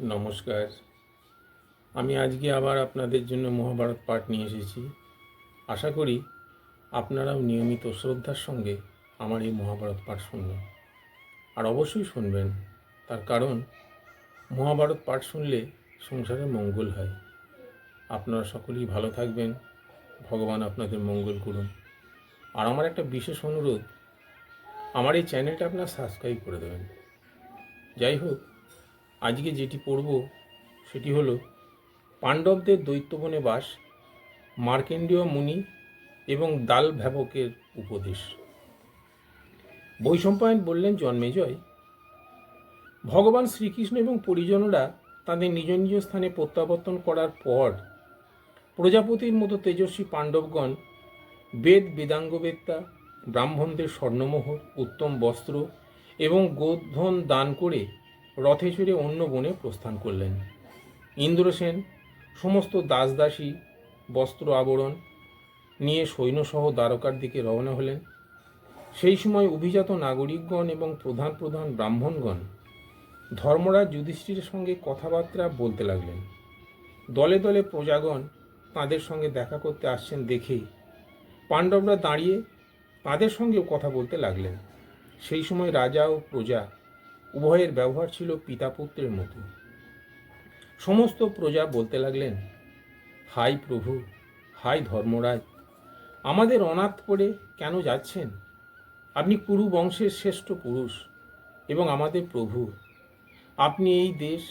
নমস্কার। আমি আজকে আবার আপনাদের জন্য মহাভারত পাঠ নিয়ে এসেছি। আশা করি আপনারাও নিয়মিত শ্রদ্ধার সঙ্গে আমার এই মহাভারত পাঠ শুনবেন। আর অবশ্যই শুনবেন, তার কারণ মহাভারত পাঠ শুনলে সংসারে মঙ্গল হয়। আপনারা সকলেই ভালো থাকবেন, ভগবান আপনাদের মঙ্গল করুন। আর আমার একটা বিশেষ অনুরোধ, আমার এই চ্যানেলটা আপনারা সাবস্ক্রাইব করে দেবেন। যাই হোক আজকে যেটি পড়ব সেটি হলো পাণ্ডবদের দৈত্যবনে বাস, মার্কেন্ডীয় মুনি এবং দাল ভ্যাবকের উপদেশ। বৈশম্পায়ন বললেন জন্মেজয় ভগবান শ্রীকৃষ্ণ এবং পরিজনরা তাদের নিজ নিজ স্থানে প্রত্যাবর্তন করার পর প্রজাপতির মতো তেজস্বী পাণ্ডবগণ বেদ বেদাঙ্গবেত্তা, ব্রাহ্মণদের স্বর্ণমোহর, উত্তম বস্ত্র এবং গোধন দান করে রথে চড়ে অন্য বনে প্রস্থান করলেন। ইন্দ্রসেন সমস্ত দাসদাসী, বস্ত্র আবরণ নিয়ে সৈন্যসহ দ্বারকার দিকে রওনা হলেন। সেই সময় অভিজাত নাগরিকগণ এবং প্রধান প্রধান ব্রাহ্মণগণ ধর্মরাজ যুধিষ্ঠিরের সঙ্গে কথাবার্তা বলতে লাগলেন। দলে দলে প্রজাগণ তাঁদের সঙ্গে দেখা করতে আসছেন দেখেই পাণ্ডবরা দাঁড়িয়ে তাঁদের সঙ্গেও কথা বলতে লাগলেন। সেই সময় রাজা ও প্রজা উভয়ের ব্যবহার ছিল পিতা পুত্রের মতো। সমস্ত প্রজা বলতে লাগলেন, হাই প্রভু, হাই ধর্মরাজ, আমাদের অনাথ করে কেন যাচ্ছেন? আপনি কুরু বংশের শ্রেষ্ঠ পুরুষ এবং আমাদের প্রভু। আপনি এই দেশ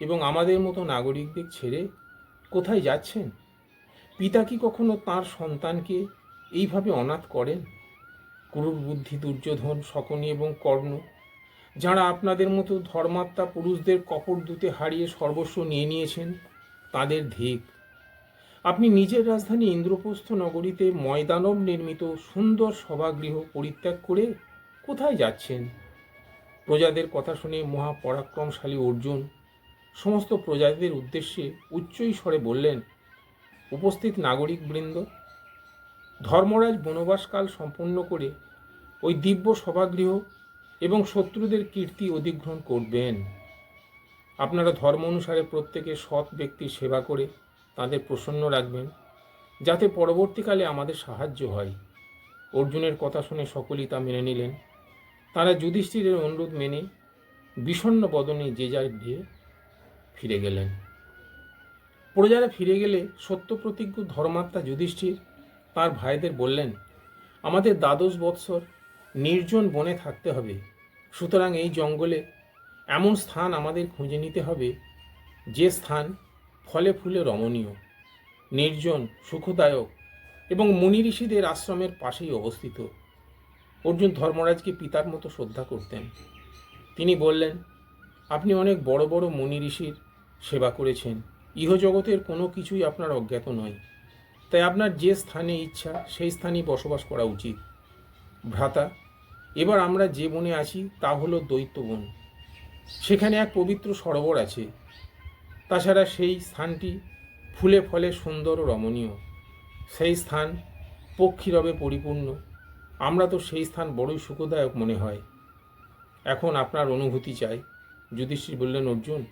এবং আমাদের মতো নাগরিকদের ছেড়ে কোথায় যাচ্ছেন? পিতা কি কখনো তার সন্তানকে এইভাবে অনাথ করেন? কুরুর বুদ্ধি, দুর্যোধন, শকুনি এবং কর্ণ যারা আপনাদের মতো ধর্মাত্মা পুরুষদের কপট দূতে হারিয়ে সর্বস্ব নিয়ে নিয়েছেন, তাদের ধিক। আপনি নিজের রাজধানী ইন্দ্রপ্রস্থ নগরীতে ময়দানব নির্মিত সুন্দর সভাগৃহ পরিত্যাগ করে কোথায় যাচ্ছেন? প্রজাদের কথা শুনে মহাপরাক্রমশালী অর্জুন সমস্ত প্রজাদের উদ্দেশ্যে উচ্চই স্বরে বললেন, উপস্থিত নাগরিকবৃন্দ, ধর্মরাজ বনবাসকাল সম্পন্ন করে ওই দিব্য সভাগৃহ এবং শত্রুদের কীর্তি অধিগ্রহণ করবেন। আপনারা ধর্ম অনুসারে প্রত্যেকে সৎ ব্যক্তির সেবা করে তাদের প্রসন্ন রাখবেন, যাতে পরবর্তীকালে আমাদের সাহায্য হয়। অর্জুনের কথা শুনে সকলেই তা মেনে নিলেন। তারা যুধিষ্ঠিরের অনুরোধ মেনে বিষণ্ণ বদনে যে যার দিয়ে ফিরে গেলেন। প্রজারা ফিরে গেলে সত্যপ্রতিজ্ঞ ধর্মাত্মা যুধিষ্ঠির তার ভাইদের বললেন, আমাদের দ্বাদশ বৎসর নির্জন বনে থাকতে হবে। সুতরাং এই জঙ্গলে এমন স্থান আমাদের খুঁজে নিতে হবে, যে স্থান ফলে ফুলে রমণীয়, নির্জন, সুখদায়ক এবং মুনি ঋষিদের আশ্রমের পাশেই অবস্থিত। অর্জুন ধর্মরাজকে পিতার মতো শ্রদ্ধা করতেন। তিনি বললেন, আপনি অনেক বড় বড় মুনি ঋষির সেবা করেছেন। ইহজগতের কোনো কিছুই আপনার অজ্ঞাত নয়। তাই আপনার যে স্থানে ইচ্ছা, সেই স্থানেই বসবাস করা উচিত। ভ্রাতা এবার আমরা যে বনে আছি, তা হলো দৈত্য বন। সেখানে এক পবিত্র সরোবর আছে। তাছাড়া সেই স্থানটি ফুলে ফলে সুন্দর ও রমণীয়। সেই স্থান পক্ষীরবে পরিপূর্ণ। আমরা তো সেই স্থান বড়ই সুখদায়ক মনে হয়। এখন আপনার অনুভূতি চাই। যুধিষ্ঠির বললেন, অর্জুন,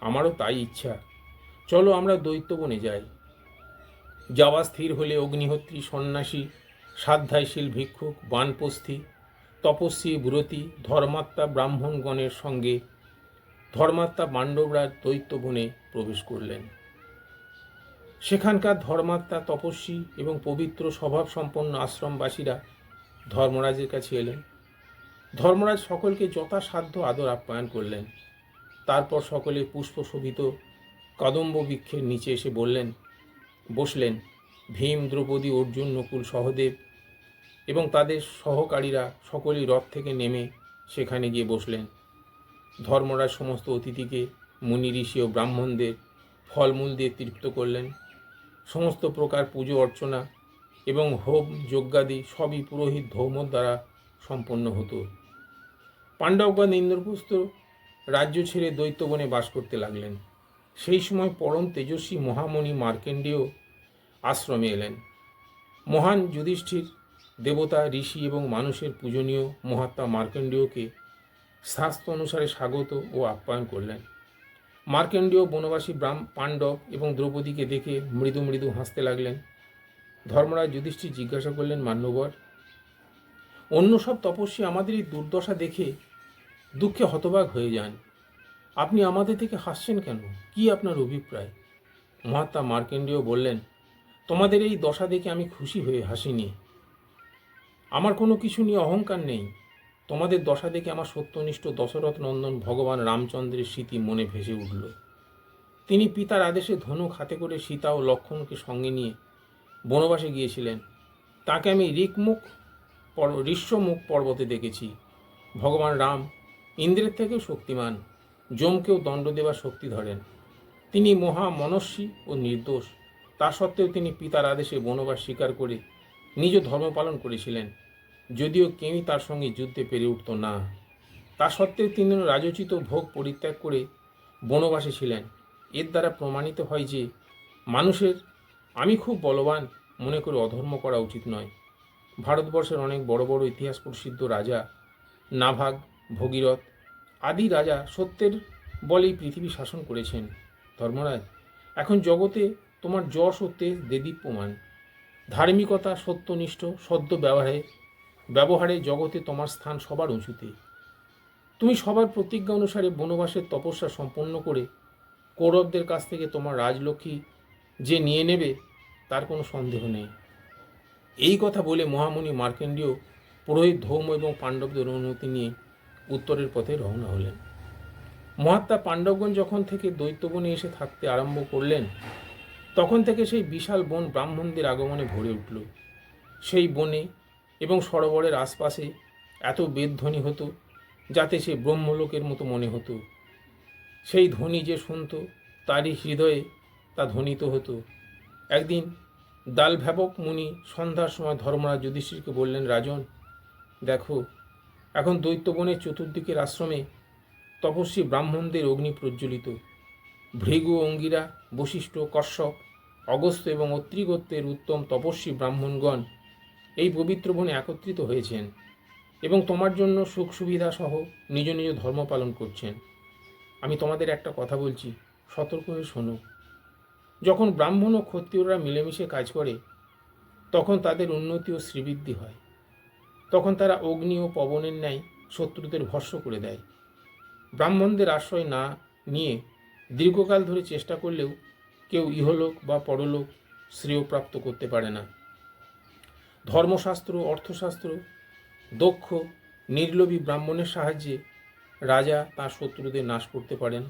আমারও তাই ইচ্ছা। চলো আমরা দৈত্য বনে যাই। যাওয়া স্থির হলে অগ্নিহোত্রী সন্ন্যাসী, সাধ্যায়শীল ভিক্ষুক, বানপস্থী তপস্বী ব্রতী, ধর্মাত্মা ব্রাহ্মণগণের সঙ্গে ধর্মাত্মা পাণ্ডবরা দৈত্য বনে প্রবেশ করলেন। সেখানকার ধর্মাত্মা তপস্বী এবং পবিত্র স্বভাব সম্পন্ন আশ্রমবাসীরা ধর্মরাজের কাছে এলেন। ধর্মরাজ সকলকে যথাসাধ্য আদর আপ্যায়ন করলেন। তারপর সকলে পুষ্পশোভিত কদম্ব বৃক্ষের নিচে এসে বললেন, বসলেন। ভীম, দ্রৌপদী, অর্জুন, নকুল, সহদেব এবং তাদের সহকারীরা সকলেই রথ থেকে নেমে সেখানে গিয়ে বসলেন। ধর্মরাজ সমস্ত অতিথিকে, মুনি ঋষি ও ব্রাহ্মণদের ফলমূল দিয়ে তৃপ্ত করলেন। সমস্ত প্রকার পুজো অর্চনা এবং হোম যজ্ঞাদি সবই পুরোহিত ধৌমর দ্বারা সম্পন্ন হতো। পাণ্ডবগণ ইন্দ্রপুস্ত রাজ্য ছেড়ে দৈত্যবনে বাস করতে লাগলেন। সেই সময় পরম তেজস্বী মহামণি মার্কেন্ডেয় আশ্রমে এলেন। মহান যুধিষ্ঠির দেবতা, ঋষি এবং মানুষের পূজনীয় মহাত্মা মার্কেন্ডেয়কে শাস্ত্র অনুসারে স্বাগত ও আপ্যায়ন করলেন। মার্কেন্ডীয় বনবাসী ব্রাহ্ম, পাণ্ডব এবং দ্রৌপদীকে দেখে মৃদু মৃদু হাসতে লাগলেন। ধর্মরাজ যুধিষ্ঠির জিজ্ঞাসা করলেন, মান্যবর, অন্য সব তপস্বী আমাদের এই দুর্দশা দেখে দুঃখে হতবাক হয়ে যান। আপনি আমাদের থেকে হাসছেন কেন? কি আপনার অভিপ্রায়? মহাত্মা মার্কেন্ডীয় বললেন, তোমাদের এই দশা দেখে আমি খুশি হয়ে হাসিনি। আমার কোনো কিছু নিয়ে অহংকার নেই। তোমাদের দশা দেখে আমার সত্যনিষ্ঠ দশরথ নন্দন ভগবান রামচন্দ্রের স্মৃতি মনে ভেসে উঠল। তিনি পিতার আদেশে ধনুক হাতে করে সীতা ও লক্ষণকে সঙ্গে নিয়ে বনবাসে গিয়েছিলেন। তাকে আমি ঋকমুখ ঋষ্যমুখ পর্বতে দেখেছি। ভগবান রাম ইন্দ্রের থেকেও শক্তিমান, যমকেও দণ্ড দেবার শক্তি ধরেন। তিনি মহা মনস্বী ও নির্দোষ। তা সত্ত্বেও তিনি পিতার আদেশে বনবাস স্বীকার করে নিজ ধর্ম পালন করেছিলেন। যদিও কেউই তার সঙ্গে যুদ্ধে পেরে উঠত না। তা সত্ত্বেও তিনি রাজোচিত ভোগ পরিত্যাগ করে বনবাসে ছিলেন। এর দ্বারা প্রমাণিত হয় যে, মানুষের আমি খুব বলবান মনে করে অধর্ম করা উচিত নয়। ভারতবর্ষের অনেক বড় বড় ইতিহাস প্রসিদ্ধ রাজা নাভাগ, ভগীরথ আদি রাজা সত্যের বলেই পৃথিবী শাসন করেছেন। ধর্মরাজ, এখন জগতে তোমার যশ ও তেজ দেদীপ্যমান। ধার্মিকতা সত্যনিষ্ঠ, সদ্য ব্যবহারে ব্যবহারে জগতে তোমার স্থান সবার উঁচুতে। তুমি সবার প্রতিজ্ঞা অনুসারে বনবাসের তপস্যা সম্পন্ন করে কৌরবদের কাছ থেকে তোমার রাজলক্ষ্মী যে নিয়ে নেবে, তার কোনো সন্দেহ নেই। এই কথা বলে মহামণি মার্কেন্ডীয় পুরোহিত ধৌম এবং পাণ্ডবদের অনুমতি নিয়ে উত্তরের পথে রওনা হলেন। মহাত্মা পাণ্ডবগণ যখন থেকে দৈত্যবনে এসে থাকতে আরম্ভ করলেন তখন থেকে সেই বিশাল বন ব্রাহ্মণদের আগমনে ভরে উঠল। সেই বনে এবং সরোবরের আশপাশে এত বেদধ্বনি হতো যাতে সে ব্রহ্মলোকের মতো মনে হতো। সেই ধ্বনি যে শুনত, তারই হৃদয়ে তা ধ্বনিত হতো। একদিন দালভ্যাবক মুনি সন্ধ্যার সময় ধর্মরাজ যুধিষ্ঠিরকে বললেন, রাজন, দেখো, এখন দৈত্যবনের চতুর্দিকের আশ্রমে তপস্বী ব্রাহ্মণদের অগ্নি প্রজ্বলিত। ভৃগু অঙ্গিরা, বশিষ্ঠ কশ্যপ অগস্ত এবং অত্রিগত্যের উত্তম তপস্বী ব্রাহ্মণগণ এই পবিত্র বনে একত্রিত হয়েছেন এবং তোমার জন্য সুখ সুবিধা সহ নিজ নিজ ধর্ম পালন করছেন। আমি তোমাদের একটা কথা বলছি, সতর্ক হয়ে শোনো। যখন ব্রাহ্মণ ও ক্ষত্রিয়রা মিলেমিশে কাজ করে, তখন তাদের উন্নতি ও শ্রীবৃদ্ধি হয়। তখন তারা অগ্নি ও পবনের ন্যায় শত্রুদের ভস্য করে দেয়। ব্রাহ্মণদের আশ্রয় না নিয়ে দীর্ঘকাল ধরে চেষ্টা করলেও কেউ ইহলোক বা পরলোক শ্রেয় প্রাপ্ত করতে পারে না। ধর্মশাস্ত্র, অর্থশাস্ত্র, দক্ষ, নির্লোভী ব্রাহ্মণের সাহায্যে রাজা তার শত্রুদের নাশ করতে পারেন।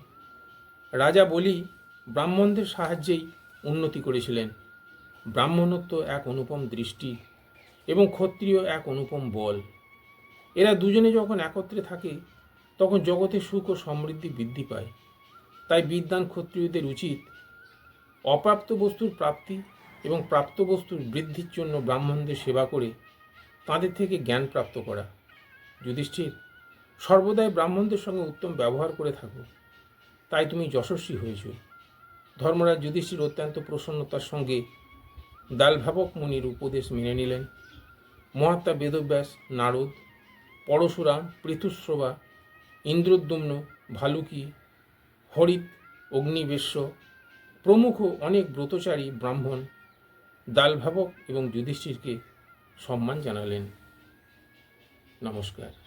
রাজা বলি ব্রাহ্মণদের সাহায্যেই উন্নতি করেছিলেন। ব্রাহ্মণত্ব এক অনুপম দৃষ্টি এবং ক্ষত্রিয় এক অনুপম বল। এরা দুজনে যখন একত্রে থাকে, তখন জগতে সুখ ও সমৃদ্ধি বৃদ্ধি পায়। তাই বিদ্যান ক্ষত্রিয়দের উচিত অপ্রাপ্ত বস্তুর প্রাপ্তি এবং প্রাপ্ত বস্তুর বৃদ্ধির জন্য ব্রাহ্মণদের সেবা করে তাদের থেকে জ্ঞান প্রাপ্ত করা। যুধিষ্ঠির, সর্বদাই ব্রাহ্মণদের সঙ্গে উত্তম ব্যবহার করে থাকো। তাই তুমি যশস্বী হয়েছ। ধর্মরাজ যুধিষ্ঠির অত্যন্ত প্রসন্নতার সঙ্গে দালভাবক মুনির উপদেশ মেনে নিলেন। মহাত্মা বেদব্যাস, নারদ, পরশুরাম পৃথুশ্রবা ইন্দ্রদ্যুম্ন, ভালুকি হরিত অগ্নিবেশ্য প্রমুখ অনেক ব্রতচারী ব্রাহ্মণ দালভাবক এবং যুধিষ্ঠিরকে সম্মান জানালেন। নমস্কার।